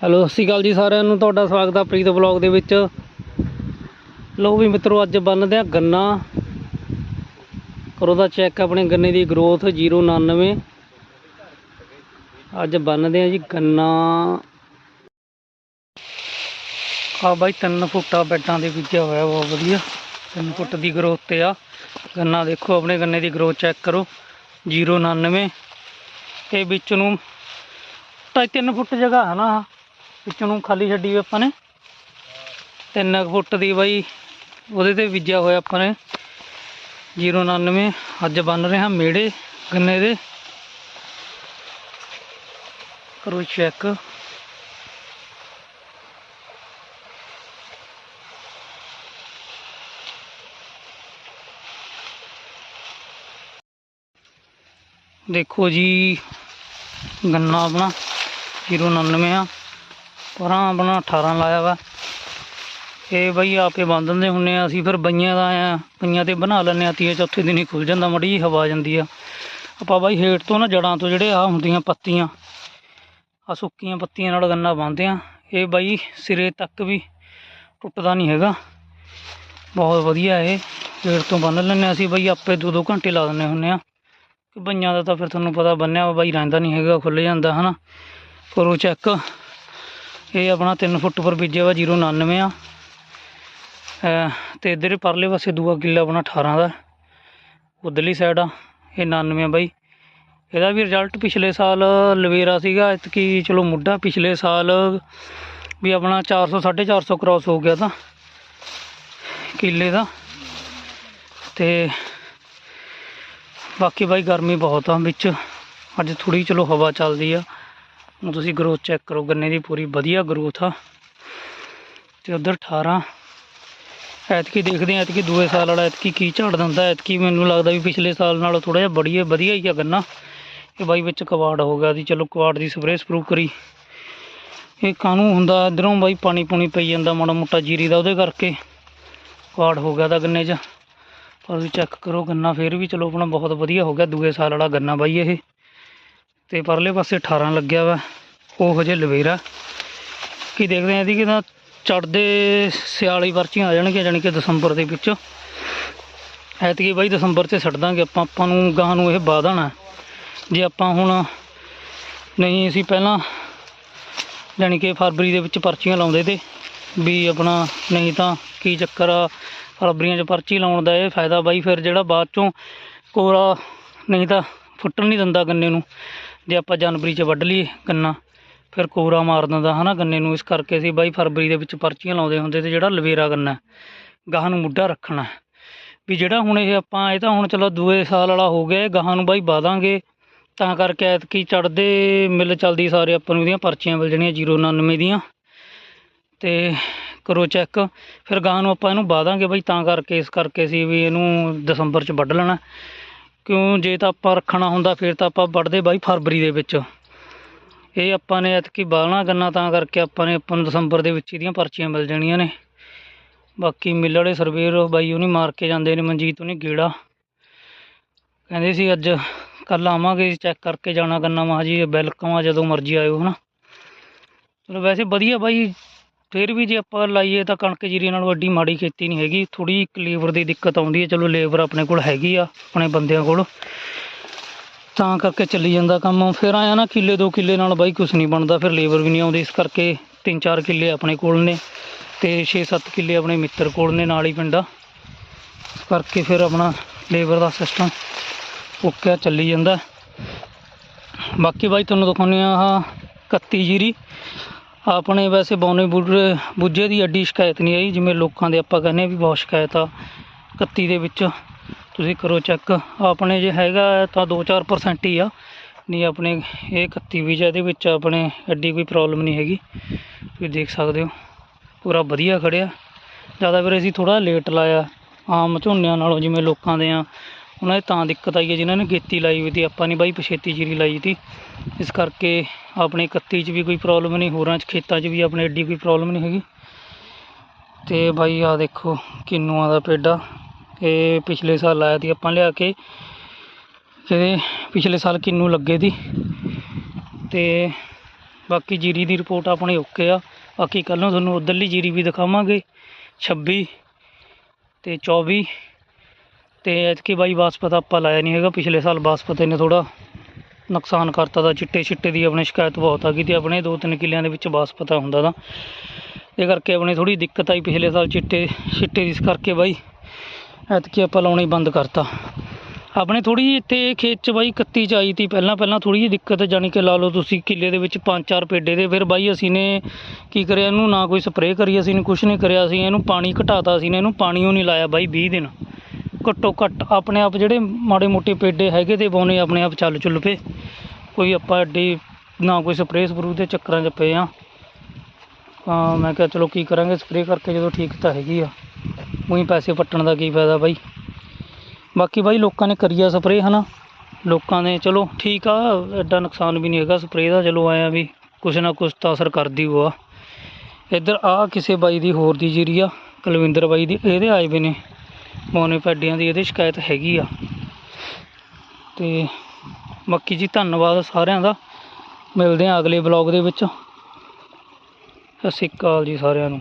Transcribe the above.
Hello, ਸਤਿ ਸ਼੍ਰੀ ਅਕਾਲ ਜੀ ਸਾਰਿਆਂ ਨੂੰ। ਤੁਹਾਡਾ ਸਵਾਗਤ ਹੈ ਪ੍ਰੀਤ ਬਲੌਗ ਦੇ ਵਿੱਚ। ਲੋ ਵੀ ਮਿੱਤਰੋ, ਅੱਜ ਬੰਨਦੇ ਆ ਗੰਨਾ। ਕਰੋ ਦਾ ਚੈੱਕ ਆਪਣੇ ਗੰਨੇ ਦੀ ਗਰੋਥ 099 ਅੱਜ ਬੰਨਦੇ ਆ ਜੀ ਗੰਨਾ। ਆ ਬਾਈ 3 ਫੁੱਟਾ ਬੈਡਾਂ ਦੇ ਬੀਜਿਆ ਹੋਇਆ, ਬਹੁਤ ਵਧੀਆ। 3 ਫੁੱਟ ਦੀ ਗਰੋਥ ਤੇ ਆ। ਗੰਨਾ ਦੇਖੋ, ਆਪਣੇ ਗੰਨੇ ਦੀ ਗਰੋਥ ਚੈੱਕ ਕਰੋ। 099 ਤੇ ਵਿੱਚ ਨੂੰ ਢਾਈ ਤਿੰਨ ਫੁੱਟ ਜਗ੍ਹਾ ਹੈ ਨਾ ਵਿੱਚ ਨੂੰ ਖਾਲੀ ਛੱਡੀ ਹੋਈ ਆਪਾਂ ਨੇ। ਤਿੰਨ ਕੁ ਫੁੱਟ ਦੀ ਬਾਈ, ਉਹਦੇ ਤੇ ਬੀਜਿਆ ਹੋਇਆ ਆਪਾਂ ਨੇ। 099 ਅੱਜ ਬਣ ਰਹੇ ਹਾਂ ਮੇੜੇ, ਗੰਨੇ ਦੇ। ਕਰੋ ਚੈੱਕ ਦੇਖੋ ਜੀ, ਗੰਨਾ ਆਪਣਾ 099 ਆ। ਪਰਾਂ ਆਪਣਾ 18 ਲਾਇਆ ਵਾ। ਇਹ ਬਈ ਆਪੇ ਬੰਨ ਦਿੰਦੇ ਹੁੰਨੇ ਆ, ਅਸੀਂ ਫਿਰ ਬਈਆਂ ਦਾ ਆ ਬਈਆਂ ਤੇ ਬਣਾ ਲੈਂਦੇ ਆ, ਤੀਏ ਚੌਥੇ ਦਿਨ ਹੀ ਖੁੱਲ ਜਾਂਦਾ, ਮੜੀ ਜਿਹੀ ਹਵਾ ਆ ਜਾਂਦੀ ਆ। ਆਪਾਂ ਬਾਈ ਹੇਠ ਤੋਂ ਨਾ ਜੜਾਂ ਤੋਂ ਜਿਹੜੇ ਆ ਹੁੰਦੀਆਂ ਪੱਤੀਆਂ ਆ ਸੁੱਕੀਆਂ ਪੱਤੀਆਂ ਨਾਲ ਗੰਨਾ ਬੰਨਦੇ ਆ। ਇਹ ਬਾਈ ਸਿਰੇ ਤੱਕ ਵੀ ਟੁੱਟਦਾ ਨਹੀਂ ਹੈਗਾ। ਬਹੁਤ ਵਧੀਆ ਇਹ, ਹੇਠ ਤੋਂ ਬੰਨ ਲੈਂਦੇ ਹਾਂ ਅਸੀਂ ਬਈ, ਆਪੇ ਦੋ ਦੋ ਘੰਟੇ ਲਾ ਦਿੰਦੇ ਹੁੰਨੇ ਆ। ਕਿ ਬਈਆਂ ਦਾ ਤਾਂ ਫਿਰ ਤੁਹਾਨੂੰ ਪਤਾ ਬੰਨਿਆ ਵਾ, ਬਾਈ ਰਹਿੰਦਾ ਨਹੀਂ ਹੈਗਾ ਖੁੱਲ ਜਾਂਦਾ, ਹਨਾ। ਕਰੋ ਚੈੱਕ ਇਹ ਆਪਣਾ 3 ਫੁੱਟ ਪਰ ਬੀਜਿਆ ਵਾ 099 ਆ। ਅਹ ਤੇ ਇਧਰ ਪਰਲੇ ਪਾਸੇ ਦੂਆ ਕਿੱਲਾ ਆਪਣਾ 18 ਦਾ, ਉਧਰਲੀ ਸਾਈਡ ਆ, ਇਹ 99 ਆ ਬਾਈ। ਇਹਦਾ ਵੀ ਰਿਜ਼ਲਟ ਪਿਛਲੇ ਸਾਲ ਲਵੇਰਾ ਸੀਗਾ ਇਤਕੀ ਚਲੋ ਮੁੱਢਾ, ਪਿਛਲੇ ਸਾਲ ਵੀ ਆਪਣਾ 400 450 ਕ੍ਰਾਸ ਹੋ ਗਿਆ ਤਾਂ, ਕਿੱਲੇ ਦਾ। ਤੇ ਬਾਕੀ ਬਾਈ ਗਰਮੀ ਬਹੁਤ ਆ ਵਿੱਚ, ਅੱਜ ਥੋੜੀ ਚਲੋ ਹਵਾ ਚੱਲਦੀ ਆ। ਹੁਣ ਤੁਸੀਂ ਗਰੋਥ ਚੈੱਕ ਕਰੋ, ਗੰਨੇ ਦੀ ਪੂਰੀ ਵਧੀਆ ਗਰੋਥ ਆ। ਤੇ ਉਧਰ 18 ਐਤਕੀ ਦੇਖਦੇ ਆ ਐਤਕੀ ਦੂਏ ਸਾਲ ਵਾਲਾ ਐਤਕੀ ਕੀ ਝਾੜ ਦਿੰਦਾ, ਐਤਕੀ ਮੈਨੂੰ ਲੱਗਦਾ ਵੀ ਪਿਛਲੇ ਸਾਲ ਨਾਲੋਂ ਥੋੜਾ ਜਿਹਾ ਬੜੀਏ ਵਧੀਆ ਹੀ ਆ ਗੰਨਾ। ਇਹ ਬਾਈ ਵਿੱਚ ਕਵਾੜ ਹੋ ਗਿਆ ਦੀ, ਚਲੋ ਕਵਾੜ ਦੀ ਸਪਰੇਅ ਸਪਰੂ ਕਰੀ। ਇਹ ਕਾਹਨੂੰ ਹੁੰਦਾ, ਇਧਰੋਂ ਬਾਈ ਪਾਣੀ ਪੂਣੀ ਪਈ ਜਾਂਦਾ ਮਾੜਾ ਮੋਟਾ ਜੀਰੀ ਦਾ ਉਹਦੇ ਕਰਕੇ। ਕਵਾੜ ਹੋ ਗਿਆ ਤਾਂ ਗੰਨੇ 'ਚ। ਪਰ ਵੀ ਚੈੱਕ ਕਰੋ, ਗੰਨਾ ਫੇਰ ਵੀ ਚਲੋ ਆਪਣਾ ਬਹੁਤ ਵਧੀਆ ਹੋ ਗਿਆ, ਦੂਏ ਸਾਲ ਵਾਲਾ ਗੰਨਾ ਬਾਈ ਇਹ। ਤੇ ਪਰਲੇ ਪਾਸੇ 18 ਲੱਗਿਆ ਵਾ, ਉਹ ਹਜੇ ਲਵੇਰਾ। ਕੀ ਦੇਖਦੇ ਆ ਇਹਦੀ ਕਿਦਾਂ ਚੜਦੇ ਸਿਆਲੀ ਵਰਚੀਆਂ ਆ ਜਾਣਗੀਆਂ, ਜਾਣੀ ਕਿ ਦਸੰਬਰ ਦੇ ਵਿੱਚ। ਐਤਕੀ ਬਾਈ ਦਸੰਬਰ 'ਚ ਛੱਡ ਦਾਂਗੇ ਆਪਾਂ ਆਪਾਂ ਨੂੰ ਗਾਂ ਨੂੰ ਇਹ ਬਾਦਣਾ ਜੇ ਆਪਾਂ ਹੁਣ ਨਹੀਂ ਅਸੀਂ ਪਹਿਲਾਂ, ਜਾਣੀ ਕਿ ਫਰਵਰੀ ਦੇ ਵਿੱਚ ਪਰਚੀਆਂ ਲਾਉਂਦੇ ਤੇ, ਵੀ ਆਪਣਾ ਨਹੀਂ ਤਾਂ ਕੀ ਚੱਕਰ ਆ, ਫਰਵਰੀਆਂ 'ਚ ਪਰਚੀ ਲਾਉਣ ਦਾ ਇਹ ਫਾਇਦਾ ਬਾਈ, ਫਿਰ ਜਿਹੜਾ ਬਾਅਦ ਚੋਂ ਕੋਰਾ ਨਹੀਂ ਤਾਂ ਫੁੱਟਣ ਨਹੀਂ ਦਿੰਦਾ ਗੰਨੇ ਨੂੰ। ਜੇ ਆਪਾਂ ਜਨਵਰੀ 'ਚ ਵੱਢ ਲਈਏ ਗੰਨਾ, ਫਿਰ ਕੋਰਾ ਮਾਰ ਦਿੰਦਾ, ਹਨਾ ਗੰਨੇ ਨੂੰ। ਇਸ ਕਰਕੇ ਅਸੀਂ ਬਾਈ ਫਰਵਰੀ ਦੇ ਵਿੱਚ ਪਰਚੀਆਂ ਲਾਉਂਦੇ ਹੁੰਦੇ ਤੇ ਜਿਹੜਾ ਲਵੇਰਾ ਗੰਨਾ ਗਾਹਾਂ ਨੂੰ ਮੁੱਢਾ ਰੱਖਣਾ ਵੀ ਜਿਹੜਾ ਹੁਣ ਇਹ ਆਪਾਂ, ਇਹ ਤਾਂ ਹੁਣ ਚਲੋ ਦੂਏ ਸਾਲ ਵਾਲਾ ਹੋ ਗਿਆ ਗਾਹਾਂ ਨੂੰ ਬਾਈ ਬਾਦਾਂਗੇ। ਤਾਂ ਕਰਕੇ ਐਤਕੀ ਚੜਦੇ ਮਿਲ ਚੱਲਦੀ ਸਾਰੇ ਆਪਾਂ ਨੂੰ ਇਹਦੀਆਂ ਪਰਚੀਆਂ ਮਿਲ ਜਾਣੀਆਂ 099 ਦੀਆਂ। ਤੇ ਕਰੋ ਚੈੱਕ, ਫਿਰ ਗਾਂ ਨੂੰ ਆਪਾਂ ਇਹਨੂੰ ਬਾਦਾਂਗੇ ਬਾਈ, ਤਾਂ ਕਰਕੇ, ਇਸ ਕਰਕੇ ਸੀ ਵੀ ਇਹਨੂੰ ਦਸੰਬਰ ਚ ਵੱਢ ਲੈਣਾ। ਕਿਉਂ? ਜੇ ਤਾਂ ਆਪਾਂ ਰੱਖਣਾ ਹੁੰਦਾ, ਫਿਰ ਤਾਂ ਆਪਾਂ ਵੱਢਦੇ ਬਾਈ ਫਰਵਰੀ ਦੇ ਵਿੱਚ। ਇਹ ਆਪਾਂ ਨੇ ਐਤਕੀ ਬਾਲਣਾ ਗੰਨਾ, ਤਾਂ ਕਰਕੇ ਆਪਾਂ ਨੇ ਆਪਾਂ ਨੂੰ ਦਸੰਬਰ ਦੇ ਵਿੱਚ ਇਹਦੀਆਂ ਪਰਚੀਆਂ ਮਿਲ ਜਾਣੀਆਂ ਨੇ। ਬਾਕੀ ਮਿਲ ਵਾਲੇ ਸਰਵੇਰ ਬਾਈ ਉਹਨੇ ਮਾਰ ਕੇ ਜਾਂਦੇ ਨੇ, ਮਨਜੀਤ ਉਹਨੇ ਗੇੜਾ। ਕਹਿੰਦੇ ਸੀ ਅੱਜ ਕੱਲ ਆਵਾਂਗੇ ਚੈੱਕ ਕਰਕੇ ਜਾਣਾ ਗੰਨਾ ਮਾ ਜੀ ਵੈਲਕਮ ਆ ਜਦੋਂ ਮਰਜ਼ੀ ਆਇਓ, ਹਨਾ। ਚਲੋ ਵੈਸੇ ਵਧੀਆ ਬਾਈ ਫਿਰ ਵੀ ਜੇ ਆਪਾਂ ਲਾਈਏ ਤਾਂ ਕਣਕ ਜੀਰੀ ਨਾਲ ਵੱਡੀ ਮਾੜੀ ਖੇਤੀ ਨਹੀਂ ਹੈਗੀ। ਥੋੜੀ ਲੇਬਰ ਦੀ ਦਿੱਕਤ ਆਉਂਦੀ ਹੈ। ਚਲੋ ਲੇਬਰ ਆਪਣੇ ਕੋਲ ਹੈਗੀ ਆ, ਆਪਣੇ ਬੰਦਿਆਂ ਕੋਲ। ਤਾਂ ਕਰਕੇ ਚੱਲੀ ਜਾਂਦਾ ਕੰਮ। ਫਿਰ ਆਇਆ ਨਾ ਕਿੱਲੇ ਦੋ ਕਿੱਲੇ ਨਾਲ ਬਾਈ ਕੁਝ ਨਹੀਂ ਬਣਦਾ। ਫਿਰ ਲੇਬਰ ਵੀ ਨਹੀਂ ਆਉਂਦੀ। ਇਸ ਕਰਕੇ ਤਿੰਨ ਚਾਰ ਕਿੱਲੇ ਆਪਣੇ ਕੋਲ ਨੇ ਤੇ 6-7 ਕਿੱਲੇ ਆਪਣੇ ਮਿੱਤਰ ਕੋਲ ਨੇ ਨਾਲ ਹੀ ਪਿੰਡਾ ਇਸ ਕਰਕੇ ਫਿਰ ਆਪਣਾ ਲੇਬਰ ਦਾ ਸਿਸਟਮ ਓਕੇ ਚੱਲੀ ਜਾਂਦਾ। ਬਾਕੀ ਬਾਈ ਤੁਹਾਨੂੰ ਦਿਖਾਉਂਦੇ ਆ ਆਹ 31 ਜੀਰੀ। ਆਪਣੇ ਵੈਸੇ ਬੌਨੇ ਬੁੱਢੇ ਬੁੱਝੇ ਦੀ ਐਡੀ ਸ਼ਿਕਾਇਤ ਨਹੀਂ ਆਈ, ਜਿਵੇਂ ਲੋਕਾਂ ਦੇ ਆਪਾਂ ਕਹਿੰਦੇ ਆ ਵੀ ਬਹੁਤ ਸ਼ਿਕਾਇਤ ਆ 31 ਦੇ ਵਿੱਚ। ਤੁਸੀਂ ਕਰੋ ਚੈੱਕ। ਆਪਣੇ ਜੇ ਹੈਗਾ ਤਾਂ 2-4% ਹੀ ਆ। ਨਹੀਂ, ਆਪਣੇ ਇਹ 31 ਵੀ ਇਹਦੇ ਵਿੱਚ ਆਪਣੇ ਐਡੀ ਕੋਈ ਪ੍ਰੋਬਲਮ ਨਹੀਂ ਹੈਗੀ। ਤੁਸੀਂ ਦੇਖ ਸਕਦੇ ਹੋ, ਪੂਰਾ ਵਧੀਆ ਖੜਿਆ ਜ਼ਿਆਦਾ ਫਿਰ ਅਸੀਂ ਥੋੜਾ ਲੇਟ ਲਾਇਆ। ਆਮ ਝੋਨਿਆਂ ਨਾਲੋਂ ਜਿਵੇਂ ਲੋਕਾਂ ਦੇ ਆ ਉਹਨਾਂ ਦੀ ਤਾਂ ਦਿੱਕਤ ਆਈ ਹੈ ਜਿਨ੍ਹਾਂ ਨੇ ਗੇਤੀ ਲਾਈ ਹੋਈ ਤੀ ਆਪਾਂ ਨੇ ਬਾਈ ਪਛੇਤੀ ਜੀਰੀ ਲਾਈ ਤੀ ਇਸ ਕਰਕੇ ਆਪਣੇ 31 ਚ ਵੀ ਕੋਈ ਪ੍ਰੋਬਲਮ ਨਹੀਂ, ਹੋਰਾਂ ਚ ਖੇਤਾਂ 'ਚ ਵੀ ਆਪਣੇ ਐਡੀ ਕੋਈ ਪ੍ਰੋਬਲਮ ਨਹੀਂ ਹੈਗੀ। ਤੇ ਬਾਈ ਆ ਦੇਖੋ ਕਿੰਨੂਆਂ ਦਾ ਪੇਡਾ। ਇਹ ਪਿਛਲੇ ਸਾਲ ਲਾਇਆ ਤੀ ਆਪਾਂ ਲਿਆ ਕੇ ਇਹਦੇ ਪਿਛਲੇ ਸਾਲ ਕਿੰਨੂ ਲੱਗੇ ਤੀ ਤੇ ਬਾਕੀ ਜੀਰੀ ਦੀ ਰਿਪੋਰਟ ਆਪਣੀ ਓਕੇ ਆ। ਬਾਕੀ ਕੱਲ੍ਹ ਨੂੰ ਤੁਹਾਨੂੰ ਉੱਧਰਲੀ ਜੀਰੀ ਵੀ ਦਿਖਾਵਾਂਗੇ। 26 ਤੇ 24 ਤੇ ਐਤਕੀ ਬਾਈ ਬਾਸਪਤ ਆਪਾਂ ਲਾਇਆ ਨਹੀਂ ਹੈਗਾ, ਪਿਛਲੇ ਸਾਲ ਬਾਸਪਤ ਨੇ ਥੋੜਾ ਨੁਕਸਾਨ ਕਰਤਾ ਦਾ ਚਿੱਟੇ ਛਿੱਟੇ ਦੀ ਆਪਣੇ ਸ਼ਿਕਾਇਤ ਬਹੁਤ ਆ ਗਈ ਤੇ ਆਪਣੇ ਦੋ ਤਿੰਨ ਕਿੱਲਿਆਂ ਦੇ ਵਿੱਚ ਬਾਸਪਤਾ ਹੁੰਦਾ ਦਾ ਇਹ ਕਰਕੇ ਆਪਣੇ ਥੋੜੀ ਦਿੱਕਤ ਆਈ ਪਿਛਲੇ ਸਾਲ ਚਿੱਟੇ ਛਿੱਟੇ ਦੀ, ਇਸ ਕਰਕੇ ਬਾਈ ਐਤਕੀ ਆਪਾਂ ਲਾਉਣਾ ਹੀ ਬੰਦ ਕਰਤਾ। ਆਪਣੇ ਥੋੜੀ ਜਿਹੀ ਇੱਥੇ ਖੇਤ 'ਚ ਬਾਈ 31 ਚ ਆਈ ਤੀ, ਪਹਿਲਾਂ ਪਹਿਲਾਂ ਥੋੜੀ ਜਿਹੀ ਦਿੱਕਤ ਜਾਣੀ ਕਿ ਲਾ ਲਓ ਤੁਸੀਂ ਕਿੱਲੇ ਦੇ ਵਿੱਚ ਪੰਜ ਚਾਰ ਪੇਡੇ ਦੇ, ਫਿਰ ਬਾਈ ਅਸੀਂ ਨੇ ਕੀ ਕਰਿਆ, ਇਹਨੂੰ ਨਾ ਕੋਈ ਸਪਰੇਅ ਕਰੀ, ਅਸੀਂ ਨੇ ਕੁਝ ਨਹੀਂ ਕਰਿਆ, ਅਸੀਂ ਇਹਨੂੰ ਪਾਣੀ ਘਟਾਤਾ, ਅਸੀਂ ਨੇ ਇਹਨੂੰ ਪਾਣੀ ਉਹ ਨਹੀਂ ਲਾਇਆ ਬਾਈ 20 ਦਿਨ। ਘੱਟੋ ਘੱਟ ਆਪਣੇ ਆਪ ਜਿਹੜੇ ਮਾੜੇ ਮੋਟੇ ਪੇਡੇ ਹੈਗੇ ਤੇ ਬੋਨੇ ਆਪਣੇ ਆਪ ਚੱਲ ਚੁੱਲ ਪਏ ਕੋਈ ਆਪਾਂ ਐਡੀ ਨਾ ਕੋਈ ਸਪਰੇਅ ਸਪਰੂ ਦੇ ਚੱਕਰਾਂ 'ਚ ਪਏ ਆ। ਤਾਂ ਮੈਂ ਕਿਹਾ ਚਲੋ ਕੀ ਕਰਾਂਗੇ ਸਪਰੇਅ ਕਰਕੇ ਜਦੋਂ ਠੀਕ ਤਾਂ ਹੈਗੀ ਆ। ਉਹੀ ਪੈਸੇ ਪੱਟਣ ਦਾ ਕੀ ਫਾਇਦਾ ਬਾਈ। ਬਾਕੀ ਬਾਈ ਲੋਕਾਂ ਨੇ ਕਰੀਆ ਸਪਰੇਅ ਹਨਾ। ਲੋਕਾਂ ਨੇ ਚਲੋ ਠੀਕ ਆ, ਐਡਾ ਨੁਕਸਾਨ ਵੀ ਨਹੀਂ ਹੈਗਾ ਸਪਰੇਅ ਦਾ। ਚਲੋ ਆਇਆ ਵੀ ਕੁਛ ਨਾ ਕੁਛ ਤਾਂ ਅਸਰ ਕਰਦੀ ਉਹ ਆ। ਇੱਧਰ ਆ ਕਿਸੇ ਬਾਈ ਦੀ ਹੋਰ ਦੀ ਜੀਰੀ ਆ, ਕੁਲਵਿੰਦਰ ਬਾਈ ਦੀ। ਇਹਦੇ ਆਏ ਵੇ ਨੇ। ਮੋਨੇ ਪੈਡਿਆਂ ਦੀ ਇਹਦੇ ਸ਼ਿਕਾਇਤ ਹੈਗੀ ਆ। ਤੇ ਬਾਕੀ ਜੀ ਧੰਨਵਾਦ ਸਾਰਿਆਂ ਦਾ। ਮਿਲਦੇ ਆ ਅਗਲੇ ਬਲੌਗ ਦੇ ਵਿੱਚ। ਸਤਿ ਸ਼੍ਰੀ ਅਕਾਲ ਜੀ ਸਾਰਿਆਂ ਨੂੰ।